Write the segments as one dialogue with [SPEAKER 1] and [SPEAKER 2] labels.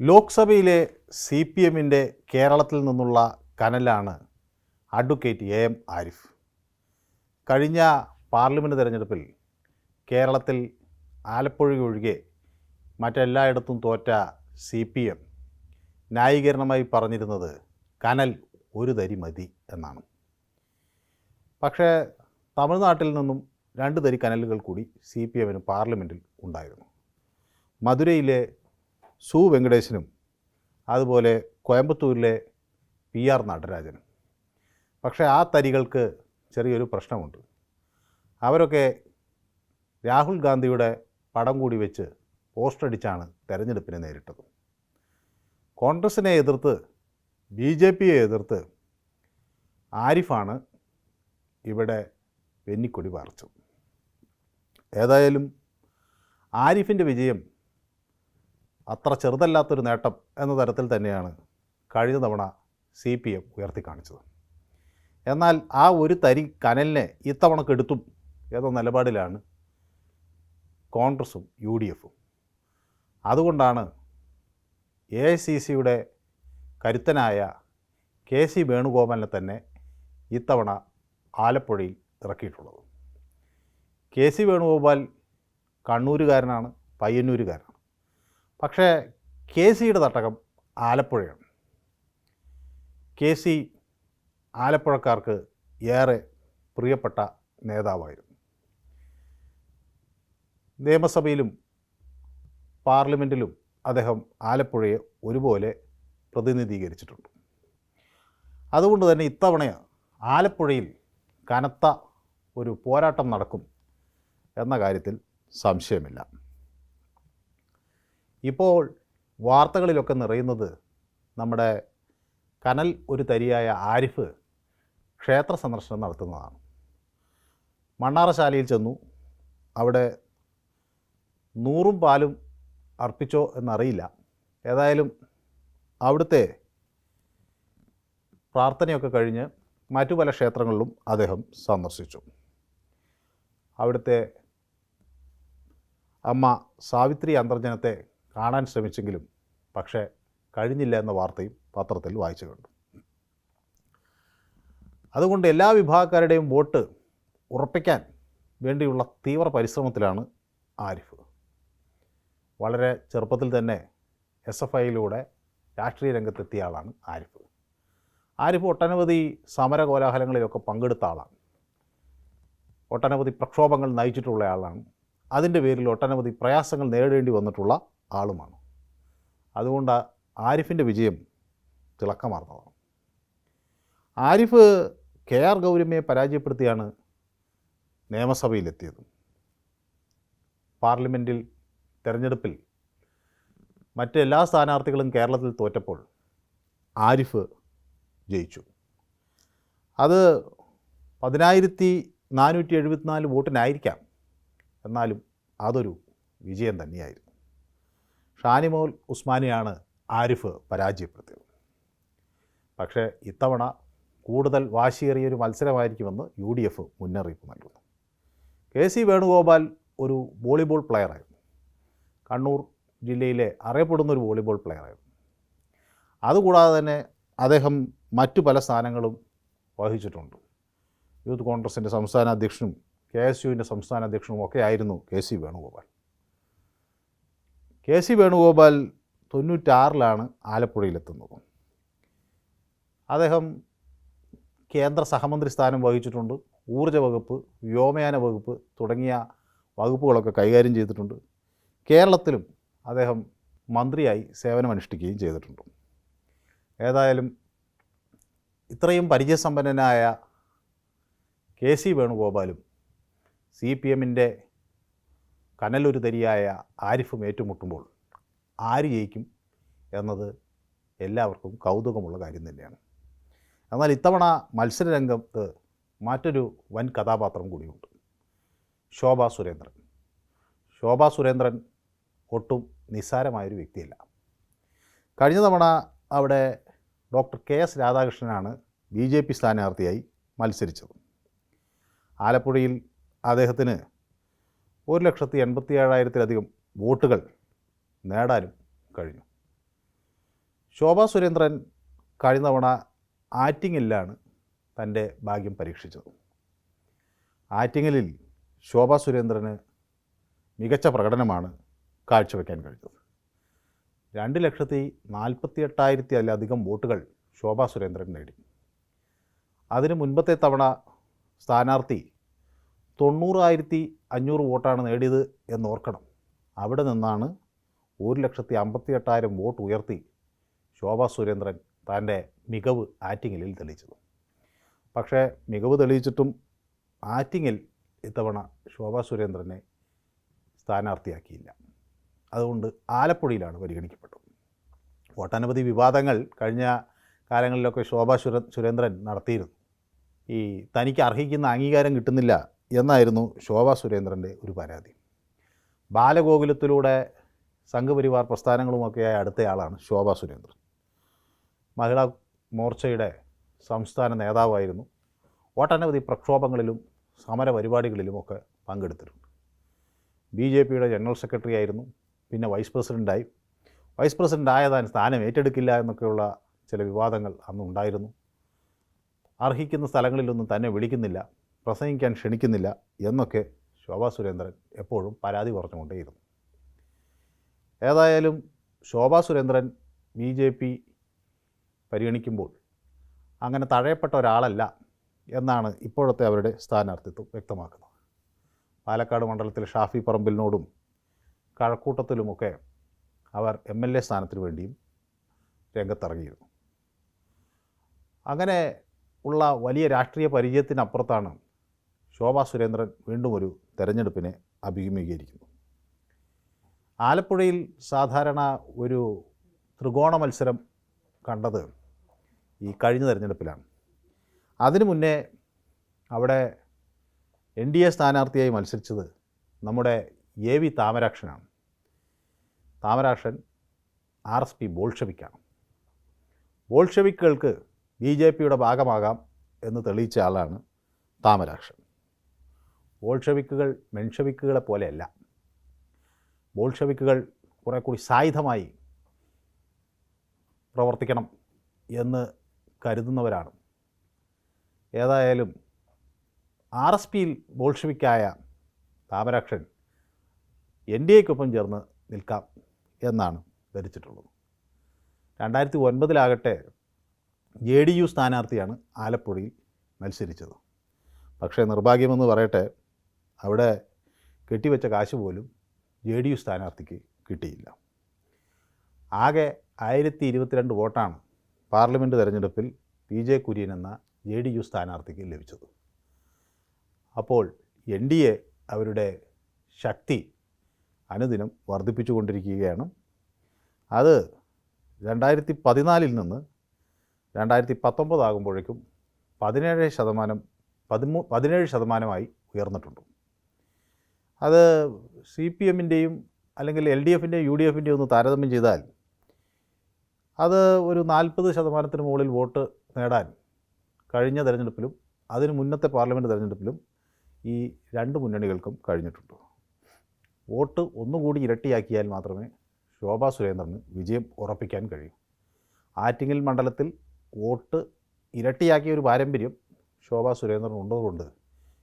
[SPEAKER 1] ലോക്സഭയിലെ C P എമ്മിന്റെ കേരളത്തിൽ നിന്നുള്ള കനലാണ് അഡ്വക്കേറ്റ് എ എം ആരിഫ്. കഴിഞ്ഞ പാർലമെന്റ് തെരഞ്ഞെടുപ്പിൽ കേരളത്തിൽ ആലപ്പുഴ ഒഴികെ മറ്റെല്ലായിടത്തും തോറ്റ സി പി എം ന്യായീകരണമായി പറഞ്ഞിരുന്നത് കനൽ ഒരു തരി മതി എന്നാണ്. പക്ഷേ തമിഴ്നാട്ടിൽ നിന്നും രണ്ട് തരി കനലുകൾ കൂടി സി പി എമ്മിന് പാർലമെന്റിൽ ഉണ്ടായിരുന്നു. മധുരയിലെ സു വെങ്കടേശനും അതുപോലെ കോയമ്പത്തൂരിലെ പി ആർ നടരാജനും. പക്ഷേ ആ തരികൾക്ക് ചെറിയൊരു പ്രശ്നമുണ്ട്. അവരൊക്കെ രാഹുൽ ഗാന്ധിയുടെ പടം കൂടി വെച്ച് പോസ്റ്റർ അടിച്ചാണ് തെരഞ്ഞെടുപ്പിനെ നേരിട്ടത്. കോൺഗ്രസിനെ എതിർത്ത് ബി ജെ പിയെ എതിർത്ത് ആരിഫാണ് ഇവിടെ വെന്നിക്കൊടി പാർച്ചത്. ഏതായാലും ആരിഫിന്റെ വിജയം അത്ര ചെറുതല്ലാത്തൊരു നേട്ടം എന്ന തരത്തിൽ തന്നെയാണ് കഴിഞ്ഞ തവണ സി പി എം ഉയർത്തിക്കാണിച്ചത് എന്നാൽ ആ ഒരു തരി കനലിനെ ഇത്തവണ കെടുത്തും എന്ന നിലപാടിലാണ് കോൺഗ്രസും യു ഡി എഫും. അതുകൊണ്ടാണ് എ ഐ സി സിയുടെ കരുത്തനായ കെ സി വേണുഗോപാലിനെ തന്നെ ഇത്തവണ ആലപ്പുഴയിൽ ഇറക്കിയിട്ടുള്ളത്. കെ സി വേണുഗോപാൽ കണ്ണൂരുകാരനാണ് പയ്യന്നൂരുകാരനാണ്. പക്ഷേ കെ സിയുടെ തട്ടകം ആലപ്പുഴയാണ്. കെ സി ആലപ്പുഴക്കാർക്ക് ഏറെ പ്രിയപ്പെട്ട നേതാവായിരുന്നു. നിയമസഭയിലും പാർലമെന്റിലും അദ്ദേഹം ആലപ്പുഴയെ ഒരുപോലെ പ്രതിനിധീകരിച്ചിട്ടുണ്ട്. അതുകൊണ്ട് തന്നെ ഇത്തവണ ആലപ്പുഴയിൽ കനത്ത ഒരു പോരാട്ടം നടക്കും എന്ന കാര്യത്തിൽ സംശയമില്ല. ഇപ്പോൾ വാർത്തകളിലൊക്കെ നിറയുന്നത് നമ്മുടെ കനൽ ഒരു തരിയായ ആരിഫ് ക്ഷേത്ര സന്ദർശനം നടത്തുന്നതാണ്. മണ്ണാറശാലയിൽ ചെന്നു. അവിടെ നൂറും പാലും അർപ്പിച്ചോ എന്നറിയില്ല. ഏതായാലും അവിടുത്തെ പ്രാർത്ഥനയൊക്കെ കഴിഞ്ഞ് മറ്റു പല ക്ഷേത്രങ്ങളിലും അദ്ദേഹം സന്ദർശിച്ചു. അവിടുത്തെ അമ്മ സാവിത്രി അന്തർജനത്തെ കാണാൻ ശ്രമിച്ചെങ്കിലും പക്ഷേ കഴിഞ്ഞില്ല എന്ന വാർത്തയും പത്രത്തിൽ വായിച്ചു കണ്ടു. അതുകൊണ്ട് എല്ലാ വിഭാഗക്കാരുടെയും വോട്ട് ഉറപ്പിക്കാൻ വേണ്ടിയുള്ള തീവ്ര പരിശ്രമത്തിലാണ് ആരിഫ്. വളരെ ചെറുപ്പത്തിൽ തന്നെ എസ് എഫ് ഐയിലൂടെ രാഷ്ട്രീയ രംഗത്തെത്തിയ ആളാണ് ആരിഫ്. ആരിഫ് ഒട്ടനവധി സമര കോലാഹലങ്ങളിലൊക്കെ പങ്കെടുത്ത ആളാണ്. ഒട്ടനവധി പ്രക്ഷോഭങ്ങൾ നയിച്ചിട്ടുള്ള ആളാണ്. അതിന്റെ പേരിൽ ഒട്ടനവധി പ്രയാസങ്ങൾ നേരിടേണ്ടി വന്നിട്ടുള്ള ആളുമാണ്. അതുകൊണ്ട് ആരിഫിന്റെ വിജയം തിളക്കമാർന്നതാണ്. ആരിഫ് കെ ആർ ഗൗരമ്മയെ പരാജയപ്പെടുത്തിയാണ് നിയമസഭയിലെത്തിയത്. പാർലമെന്റിൽ തെരഞ്ഞെടുപ്പിൽ മറ്റെല്ലാ സ്ഥാനാർത്ഥികളും കേരളത്തിൽ തോറ്റപ്പോൾ ആരിഫ് ജയിച്ചു. അത് പതിനായിരത്തി നാനൂറ്റി എഴുപത്തിനാല് വോട്ടിനായിരിക്കാം. എന്നാലും അതൊരു വിജയം തന്നെയായിരുന്നു. ഷാനിമോൾ ഉസ്മാനെയാണ് ആരിഫ് പരാജയപ്പെടുത്തിയത്. പക്ഷേ ഇത്തവണ കൂടുതൽ വാശിയേറിയൊരു മത്സരമായിരിക്കുമെന്ന് യു ഡി എഫ് മുന്നറിയിപ്പ് നൽകുന്നു. കെ സി വേണുഗോപാൽ ഒരു വോളിബോൾ പ്ലെയറായിരുന്നു കണ്ണൂർ ജില്ലയിലെ അറിയപ്പെടുന്ന ഒരു വോളിബോൾ പ്ലെയറായിരുന്നു അതുകൂടാതെ തന്നെ അദ്ദേഹം മറ്റു പല സ്ഥാനങ്ങളും വഹിച്ചിട്ടുണ്ട്. യൂത്ത് കോൺഗ്രസിന്റെ സംസ്ഥാന അധ്യക്ഷനും കെ എസ് യുവിന്റെ സംസ്ഥാന അധ്യക്ഷനും ഒക്കെ ആയിരുന്നു K C Venugopal. K C Venugopal തൊണ്ണൂറ്റാറിലാണ് ആലപ്പുഴയിലെത്തുന്നത്. അദ്ദേഹം കേന്ദ്ര സഹമന്ത്രി സ്ഥാനം വഹിച്ചിട്ടുണ്ട്. ഊർജ വകുപ്പ് വ്യോമയാന വകുപ്പ് തുടങ്ങിയ വകുപ്പുകളൊക്കെ കൈകാര്യം ചെയ്തിട്ടുണ്ട്. കേരളത്തിലും അദ്ദേഹം മന്ത്രിയായി സേവനമനുഷ്ഠിക്കുകയും ചെയ്തിട്ടുണ്ട്. ഏതായാലും ഇത്രയും പരിചയസമ്പന്നനായ കെ സി വേണുഗോപാലും സി പി എമ്മിന്റെ കനലൊരു തരിയായ ആരിഫും ഏറ്റുമുട്ടുമ്പോൾ ആര് ജയിക്കും എന്നത് എല്ലാവർക്കും കൗതുകമുള്ള കാര്യം തന്നെയാണ്. എന്നാൽ ഇത്തവണ മത്സരരംഗത്ത് മറ്റൊരു വൻ കഥാപാത്രം കൂടിയുണ്ട്. ശോഭ സുരേന്ദ്രൻ. ശോഭ സുരേന്ദ്രൻ ഒട്ടും നിസ്സാരമായൊരു വ്യക്തിയല്ല. കഴിഞ്ഞ തവണ അവിടെ ഡോക്ടർ കെ എസ് രാധാകൃഷ്ണനാണ് ബി ജെ പി സ്ഥാനാർത്ഥിയായി മത്സരിച്ചത്. ആലപ്പുഴയിൽ അദ്ദേഹത്തിന് ഒരു ലക്ഷത്തി എൺപത്തി ഏഴായിരത്തിലധികം വോട്ടുകൾ നേടാനും കഴിഞ്ഞു. ശോഭാ സുരേന്ദ്രൻ കഴിഞ്ഞ തവണ ആറ്റിങ്ങലിലാണ് തന്റെ ഭാഗ്യം പരീക്ഷിച്ചത്. ആറ്റിങ്ങലിൽ ശോഭാ സുരേന്ദ്രന് മികച്ച പ്രകടനമാണ് കാഴ്ചവെക്കാൻ കഴിഞ്ഞത്. രണ്ട് ലക്ഷത്തി നാൽപ്പത്തി എട്ടായിരത്തി അതിലധികം വോട്ടുകൾ ശോഭാ സുരേന്ദ്രൻ നേടി. അതിന് മുൻപത്തെ തവണ സ്ഥാനാർത്ഥി തൊണ്ണൂറായിരത്തി അഞ്ഞൂറ് വോട്ടാണ് നേടിയത് എന്നോർക്കണം. അവിടെ നിന്നാണ് ഒരു ലക്ഷത്തി അമ്പത്തി എട്ടായിരം വോട്ട് ഉയർത്തി ശോഭാ സുരേന്ദ്രൻ തന്റെ മികവ് ആറ്റിങ്ങലിൽ തെളിയിച്ചത്. പക്ഷേ മികവ് തെളിയിച്ചിട്ടും ആറ്റിങ്ങിൽ ഇത്തവണ ശോഭാ സുരേന്ദ്രനെ സ്ഥാനാർത്ഥിയാക്കിയില്ല. അതുകൊണ്ട് ആലപ്പുഴയിലാണ് പരിഗണിക്കപ്പെട്ടത്. ഒട്ടനവധി വിവാദങ്ങൾ കഴിഞ്ഞ കാലങ്ങളിലൊക്കെ ശോഭാ സുര സുരേന്ദ്രൻ നടത്തിയിരുന്നു. ഈ തനിക്ക് അർഹിക്കുന്ന അംഗീകാരം കിട്ടുന്നില്ല എന്നായിരുന്നു ശോഭാ സുരേന്ദ്രന്റെ ഒരു പരാതി. ബാലഗോകുലത്തിലൂടെ സംഘപരിവാർ പ്രസ്ഥാനങ്ങളുമൊക്കെയായ അടുത്തയാളാണ് ശോഭാ സുരേന്ദ്രൻ. മഹിളാ മോർച്ചയുടെ സംസ്ഥാന നേതാവായിരുന്നു. ഒട്ടനവധി പ്രക്ഷോഭങ്ങളിലും സമര പരിപാടികളിലുമൊക്കെ പങ്കെടുത്തിട്ടുണ്ട്. ബി ജെ പിയുടെ ജനറൽ സെക്രട്ടറി ആയിരുന്നു പിന്നെ വൈസ് പ്രസിഡന്റായി വൈസ് പ്രസിഡന്റ് ആയതാൻ സ്ഥാനം ഏറ്റെടുക്കില്ല എന്നൊക്കെയുള്ള ചില വിവാദങ്ങൾ അന്നുണ്ടായിരുന്നു. അർഹിക്കുന്ന സ്ഥലങ്ങളിലൊന്നും തന്നെ വിളിക്കുന്നില്ല. പ്രസംഗിക്കാൻ ക്ഷണിക്കുന്നില്ല എന്നൊക്കെ ശോഭാ സുരേന്ദ്രൻ എപ്പോഴും പരാതി പറഞ്ഞുകൊണ്ടേയിരുന്നു. ഏതായാലും Shobha Surendran B J P പരിഗണിക്കുമ്പോൾ അങ്ങനെ തഴയപ്പെട്ട ഒരാളല്ല എന്നാണ് ഇപ്പോഴത്തെ അവരുടെ സ്ഥാനാർത്ഥിത്വം വ്യക്തമാക്കുന്നത്. പാലക്കാട് മണ്ഡലത്തിൽ ഷാഫി പറമ്പിലിനോടും കഴക്കൂട്ടത്തിലുമൊക്കെ അവർ എം എൽ എ സ്ഥാനത്തിന് വേണ്ടിയും രംഗത്തിറങ്ങിയിരുന്നു. അങ്ങനെ ഉള്ള വലിയ രാഷ്ട്രീയ പരിചയത്തിനപ്പുറത്താണ് ശോഭാ സുരേന്ദ്രൻ വീണ്ടും ഒരു തെരഞ്ഞെടുപ്പിനെ അഭിമുഖീകരിക്കുന്നു. ആലപ്പുഴയിൽ സാധാരണ ഒരു ത്രികോണ മത്സരം കണ്ടത് ഈ കഴിഞ്ഞ തെരഞ്ഞെടുപ്പിലാണ്. അതിനു മുന്നേ അവിടെ എൻ ഡി എ സ്ഥാനാർത്ഥിയായി മത്സരിച്ചത് നമ്മുടെ എ വി താമരാക്ഷനാണ്. താമരാക്ഷൻ ആർ എസ് പി ബോൾഷവിക്കാണ്. ബോൾഷവിക്കുകൾക്ക് ബി ജെ പിയുടെ ഭാഗമാകാം എന്ന് തെളിയിച്ച ആളാണ് താമരാക്ഷൻ. ബോൾഷവിക്കുകൾ മെൻഷവിക്കുകളെ പോലെയല്ല. ബോൾഷവിക്കുകൾ കുറേ കൂടി സായുധമായി പ്രവർത്തിക്കണം എന്ന് കരുതുന്നവരാണ്. ഏതായാലും ആർ എസ് പിയിൽ ബോൾഷവിക്കായ താമരാക്ഷൻ എൻ ഡി എക്കൊപ്പം ചേർന്ന് നിൽക്കാം എന്നാണ് ധരിച്ചിട്ടുള്ളത്. രണ്ടായിരത്തി ഒൻപതിലാകട്ടെ ജെ ഡി യു സ്ഥാനാർത്ഥിയാണ് ആലപ്പുഴയിൽ മത്സരിച്ചത്. പക്ഷേ നിർഭാഗ്യമെന്ന് പറയട്ടെ അവിടെ കെട്ടിവെച്ച കാശ് പോലും ജെ ഡി യു സ്ഥാനാർത്ഥിക്ക് കിട്ടിയില്ല. ആകെ ആയിരത്തി ഇരുപത്തിരണ്ട് വോട്ടാണ് പാർലമെന്റ് തെരഞ്ഞെടുപ്പിൽ പി ജെ കുര്യൻ എന്ന ജെ ഡി യു സ്ഥാനാർത്ഥിക്ക് ലഭിച്ചത്. അപ്പോൾ എൻ ഡി എ അവരുടെ ശക്തി അനുദിനം വർദ്ധിപ്പിച്ചുകൊണ്ടിരിക്കുകയാണ്. അത് രണ്ടായിരത്തി പതിനാലിൽ നിന്ന് രണ്ടായിരത്തി പത്തൊമ്പതാകുമ്പോഴേക്കും പതിനേഴ് ശതമാനം പതിമൂ പതിനേഴ് ശതമാനമായി ഉയർന്നിട്ടുണ്ട്. അത് സി പി എമ്മിന്റെയും അല്ലെങ്കിൽ എൽ ഡി എഫിന്റെയും യു ഡി എഫിന്റെയും ഒന്ന് താരതമ്യം ചെയ്താൽ അത് ഒരു നാൽപ്പത് ശതമാനത്തിന് മുകളിൽ വോട്ട് നേടാൻ കഴിഞ്ഞ തെരഞ്ഞെടുപ്പിലും അതിന് മുന്നത്തെ പാർലമെന്റ് തെരഞ്ഞെടുപ്പിലും ഈ രണ്ട് മുന്നണികൾക്കും കഴിഞ്ഞിട്ടുണ്ട്. വോട്ട് ഒന്നുകൂടി ഇരട്ടിയാക്കിയാൽ മാത്രമേ ശോഭാ സുരേന്ദ്രന് വിജയം ഉറപ്പിക്കാൻ കഴിയൂ. ആറ്റിങ്ങൽ മണ്ഡലത്തിൽ വോട്ട് ഇരട്ടിയാക്കിയ ഒരു പാരമ്പര്യം ശോഭാ സുരേന്ദ്രൻ ഉണ്ടതുകൊണ്ട്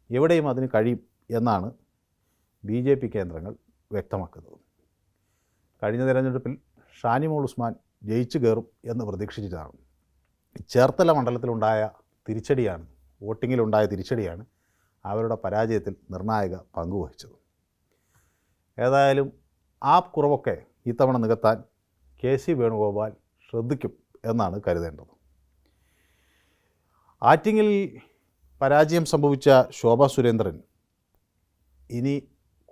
[SPEAKER 1] എവിടെയും അതിന് കഴിയും എന്നാണ് ബി ജെ പി കേന്ദ്രങ്ങൾ വ്യക്തമാക്കുന്നത്. കഴിഞ്ഞ തിരഞ്ഞെടുപ്പിൽ ഷാനിമോൾ ഉസ്മാൻ ജയിച്ചു കയറും എന്ന് പ്രതീക്ഷിച്ചതാണ് ചേർത്തല മണ്ഡലത്തിലുണ്ടായ തിരിച്ചടിയാണ് വോട്ടിങ്ങിലുണ്ടായ തിരിച്ചടിയാണ് അവരുടെ പരാജയത്തിൽ നിർണായക പങ്കുവഹിച്ചത് ഏതായാലും ആ കുറവൊക്കെ ഇത്തവണ നികത്താൻ കെ സി വേണുഗോപാൽ ശ്രദ്ധിക്കും എന്നാണ് കരുതേണ്ടത്. ആറ്റിങ്ങിൽ പരാജയം സംഭവിച്ച ശോഭ സുരേന്ദ്രൻ ഇനി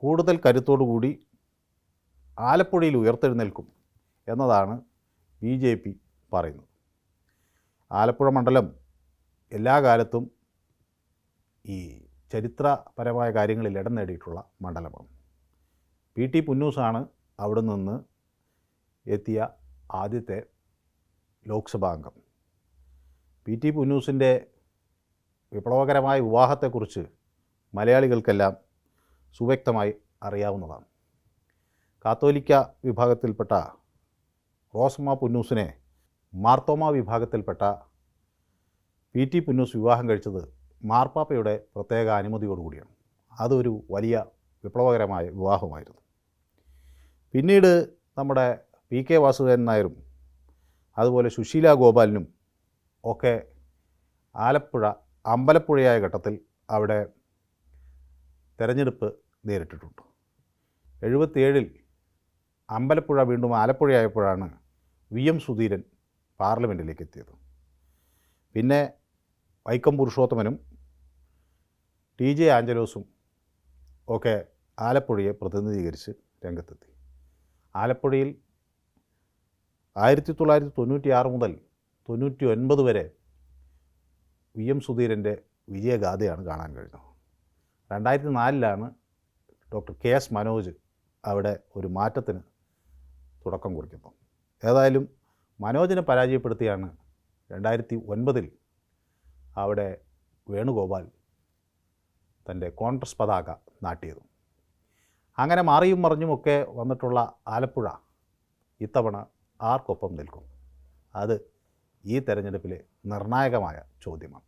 [SPEAKER 1] കൂടുതൽ കരുത്തോടുകൂടി ആലപ്പുഴയിൽ ഉയർത്തെഴുന്നേൽക്കും എന്നതാണ് ബി ജെ പി പറയുന്നത്. ആലപ്പുഴ മണ്ഡലം എല്ലാ കാലത്തും ഈ ചരിത്രപരമായ കാര്യങ്ങളിൽ ഇടം നേടിയിട്ടുള്ള മണ്ഡലമാണ്. പി ടി പുന്നൂസാണ് അവിടെ നിന്ന് എത്തിയ ആദ്യത്തെ ലോക്സഭാ അംഗം. പി ടി പുന്നൂസിന്റെ വിപ്ലവകരമായ വിവാഹത്തെക്കുറിച്ച് മലയാളികൾക്കെല്ലാം സുവ്യക്തമായി അറിയാവുന്നതാണ്. കാത്തോലിക്ക വിഭാഗത്തിൽപ്പെട്ട റോസമ്മ പുന്നൂസിനെ മാർത്തോമ വിഭാഗത്തിൽപ്പെട്ട പി ടി പുന്നൂസ് വിവാഹം കഴിച്ചത് മാർപ്പാപ്പയുടെ പ്രത്യേക അനുമതിയോടുകൂടിയാണ് അതൊരു വലിയ വിപ്ലവകരമായ വിവാഹമായിരുന്നു. പിന്നീട് നമ്മുടെ പി കെ വാസുദേവൻ നായരും അതുപോലെ സുശീല ഗോപാലിനും ഒക്കെ ആലപ്പുഴ അമ്പലപ്പുഴയായ ഘട്ടത്തിൽ അവിടെ തെരഞ്ഞെടുപ്പ് നേരിട്ടിട്ടുണ്ട്. എഴുപത്തിയേഴിൽ അമ്പലപ്പുഴ വീണ്ടും ആലപ്പുഴയായപ്പോഴാണ് വി എം സുധീരൻ പാർലമെന്റിലേക്ക് എത്തിയത്. പിന്നെ വൈക്കം പുരുഷോത്തമനും ടി ജെ ആഞ്ചലോസും ഒക്കെ ആലപ്പുഴയെ പ്രതിനിധീകരിച്ച് രംഗത്തെത്തി. ആലപ്പുഴയിൽ ആയിരത്തി തൊള്ളായിരത്തി തൊണ്ണൂറ്റി ആറ് മുതൽ തൊണ്ണൂറ്റി ഒൻപത് വരെ വി എം സുധീരന്റെ വിജയഗാഥയാണ് കാണാൻ കഴിഞ്ഞത്. രണ്ടായിരത്തി നാലിലാണ് ഡോക്ടർ കെ എസ് മനോജ് അവിടെ ഒരു മാറ്റത്തിന് തുടക്കം കുറിക്കുന്നത്. ഏതായാലും മനോജിനെ പരാജയപ്പെടുത്തിയാണ് രണ്ടായിരത്തി ഒൻപതിൽ അവിടെ വേണുഗോപാൽ തന്റെ കോൺഗ്രസ് പതാക നാട്ടിയത്. അങ്ങനെ മാറിയും മറിഞ്ഞുമൊക്കെ വന്നിട്ടുള്ള ആലപ്പുഴ ഇത്തവണ ആർക്കൊപ്പം നിൽക്കും? അത് ഈ തെരഞ്ഞെടുപ്പിലെ നിർണായകമായ ചോദ്യമാണ്.